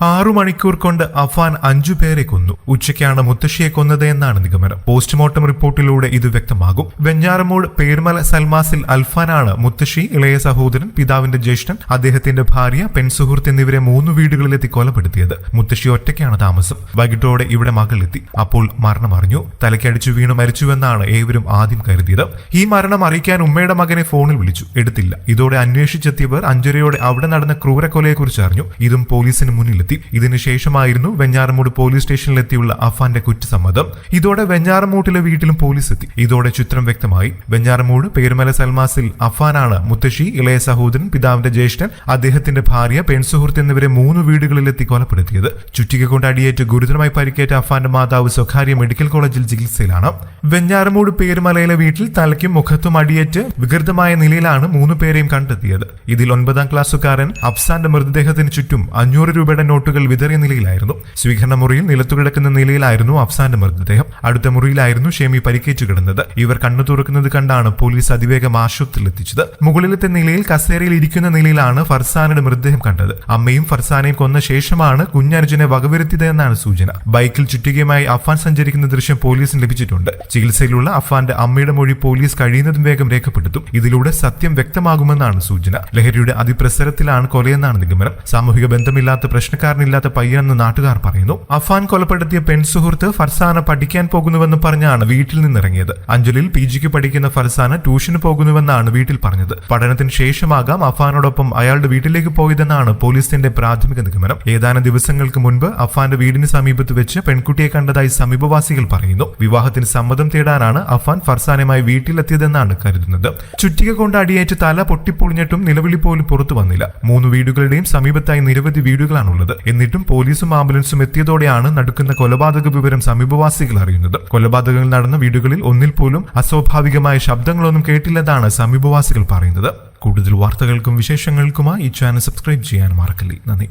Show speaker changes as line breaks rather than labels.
ആറു മണിക്കൂർ കൊണ്ട് അഫാൻ അഞ്ചു പേരെ കൊന്നു. ഉച്ചയ്ക്കാണ് മുത്തശ്ശിയെ കൊന്നത് എന്നാണ് നിഗമനം. പോസ്റ്റ്മോർട്ടം റിപ്പോർട്ടിലൂടെ ഇത് വ്യക്തമാകും. വെഞ്ഞാറമൂട് പേർമല സൽമാസിൽ അൽഫാനാണ് മുത്തശ്ശി ഇളയ സഹോദരൻ പിതാവിന്റെ ജ്യേഷ്ഠൻ അദ്ദേഹത്തിന്റെ ഭാര്യ പെൺസുഹൃത്ത് എന്നിവരെ മൂന്ന് വീടുകളിലെത്തി കൊലപ്പെടുത്തിയത്. മുത്തശ്ശി ഒറ്റയ്ക്കാണ് താമസം. വൈകിട്ടോടെ ഇവിടെ മകളെത്തി അപ്പോൾ മരണം അറിഞ്ഞു. തലക്കടിച്ചു വീണു മരിച്ചുവെന്നാണ് ഏവരും ആദ്യം കരുതിയത്. ഈ മരണം അറിയിക്കാൻ ഉമ്മയുടെ മകനെ ഫോണിൽ വിളിച്ചു. എടുത്തില്ല. ഇതോടെ അന്വേഷിച്ചെത്തിയവർ അഞ്ചരയോടെ അവിടെ നടന്ന ക്രൂരക്കൊലയെക്കുറിച്ച് അറിഞ്ഞു. ഇതും പോലീസിന് മുന്നിലെത്തി. ഇതിനുശേഷമായിരുന്നു വെഞ്ഞാറമൂട് പോലീസ് സ്റ്റേഷനിലെത്തിയുള്ള അഫാന്റെ കുറ്റസമ്മതം. ഇതോടെ വെഞ്ഞാറമൂട്ടിലെ വീട്ടിലും പോലീസ് എത്തി. ഇതോടെ ചിത്രം വ്യക്തമായി. വെഞ്ഞാറമൂട് പേരുമല സൽമാസിൽ അഫാനാണ് മുത്തശ്ശി ഇളയ സഹോദരൻ പിതാവിന്റെ ജ്യേഷ്ഠൻ അദ്ദേഹത്തിന്റെ ഭാര്യ പെൺസുഹൃത്ത് എന്നിവരെ മൂന്ന് വീടുകളിലെത്തി കൊലപ്പെടുത്തിയത്. ചുറ്റിക കൊണ്ട് അടിയേറ്റ് ഗുരുതരമായി പരിക്കേറ്റ അഫാന്റെ മാതാവ് സ്വകാര്യ മെഡിക്കൽ കോളേജിൽ ചികിത്സയിലാണ്. വെഞ്ഞാറമൂട് പേരുമലയിലെ വീട്ടിൽ തലയ്ക്കും മുഖത്തും അടിയേറ്റ് വികൃതമായ നിലയിലാണ് മൂന്ന് പേരെയും കണ്ടെത്തിയത്. ഇതിൽ ഒൻപതാം ക്ലാസ്സുകാരൻ അഫ്സാന്റെ മൃതദേഹത്തിന് ചുറ്റും അഞ്ഞൂറ് രൂപയുടെ നോട്ടുകൾ വിതറിയ നിലയിലായിരുന്നു. സ്വീകരണ മുറിയിൽ നിലത്തുകിടക്കുന്ന നിലയിലായിരുന്നു അഫ്സാന്റെ മൃതദേഹം. അടുത്ത മുറിയിലായിരുന്നു ഷേമി പരിക്കേറ്റു കിടന്നത്. ഇവർ കണ്ണു തുറക്കുന്നത് കണ്ടാണ് പോലീസ് അതിവേഗം ആശുപത്രിയിലെത്തിച്ചത്. മുകളിലത്തെ നിലയിൽ കസേരയിൽ ഇരിക്കുന്ന നിലയിലാണ് ഫർസാനയുടെ മൃതദേഹം കണ്ടത്. അമ്മയും ഫർസാനയും കൊന്ന ശേഷമാണ് കുഞ്ഞർജുനെ വകവരുത്തിയതെന്നാണ് സൂചന. ബൈക്കിൽ ചുറ്റികയുമായി അഫാൻ സഞ്ചരിക്കുന്ന ദൃശ്യം പോലീസിന് ലഭിച്ചിട്ടുണ്ട്. ചികിത്സയിലുള്ള അഫാന്റെ അമ്മയുടെ മൊഴി പോലീസ് കഴിയുന്നതും വേഗം രേഖപ്പെടുത്തും. ഇതിലൂടെ സത്യം വ്യക്തമാകുമെന്നാണ് സൂചന. ലഹരിയുടെ അതിപ്രസരത്തിലാണ് കൊലയെന്നാണ് നിഗമനം. സാമൂഹിക ബന്ധമില്ലാത്ത പ്രശ്നക്കാരനില്ലാത്ത പയ്യനെന്ന് നാട്ടുകാർ പറയുന്നു. അഫാൻ കൊലപ്പെടുത്തിയ പെൺസുഹൃത്ത് ഫർസാന പഠിക്കാൻ പോകുന്നുവെന്ന് പറഞ്ഞാണ് വീട്ടിൽ നിന്നിറങ്ങിയത്. അഞ്ജലിൽ പി ജിക്ക് പഠിക്കുന്ന ഫർസാന ട്യൂഷന് പോകുന്നുവെന്നാണ് വീട്ടിൽ പറഞ്ഞത്. പഠനത്തിന് ശേഷമാകാം അഫാനോടൊപ്പം അയാളുടെ വീട്ടിലേക്ക് പോയതെന്നാണ് പോലീസിന്റെ പ്രാഥമിക നിഗമനം. ഏതാനും ദിവസങ്ങൾക്ക് മുൻപ് അഫാന്റെ വീടിന് സമീപത്ത് വെച്ച് പെൺകുട്ടിയെ കണ്ടതായി സമീപവാസികൾ പറയുന്നു. വിവാഹത്തിന് സമ്മതം തേടാനാണ് അഫാൻ ഫർസാനുമായി വീട്ടിലെത്തിയതെന്നാണ് കരുതുന്നത്. ചുറ്റിക കൊണ്ട് അടിയേറ്റ് തല പൊട്ടിപ്പൊളിഞ്ഞിട്ടും നിലവിളി പോലും പുറത്തു വന്നില്ല. മൂന്ന് വീടുകളുടെയും സമീപത്തായി നിരവധി വീടുകളാണുള്ളത്. എന്നിട്ടും പോലീസും ആംബുലൻസും എത്തിയതോടെയാണ് നടക്കുന്ന കൊലപാതക വിവരം സമീപവാസികൾ അറിയുന്നത്. കൊലപാതകങ്ങൾ നടന്ന വീടുകളിൽ ഒന്നിൽ പോലും അസ്വാഭാവികമായ ശബ്ദങ്ങളൊന്നും കേട്ടില്ലെന്നാണ് സമീപവാസികൾ പറയുന്നത്. കൂടുതൽ വാർത്തകൾക്കും വിശേഷങ്ങൾക്കുമായി ഈ ചാനൽ സബ്സ്ക്രൈബ് ചെയ്യാൻ മറക്കല്ലേ. നന്ദി.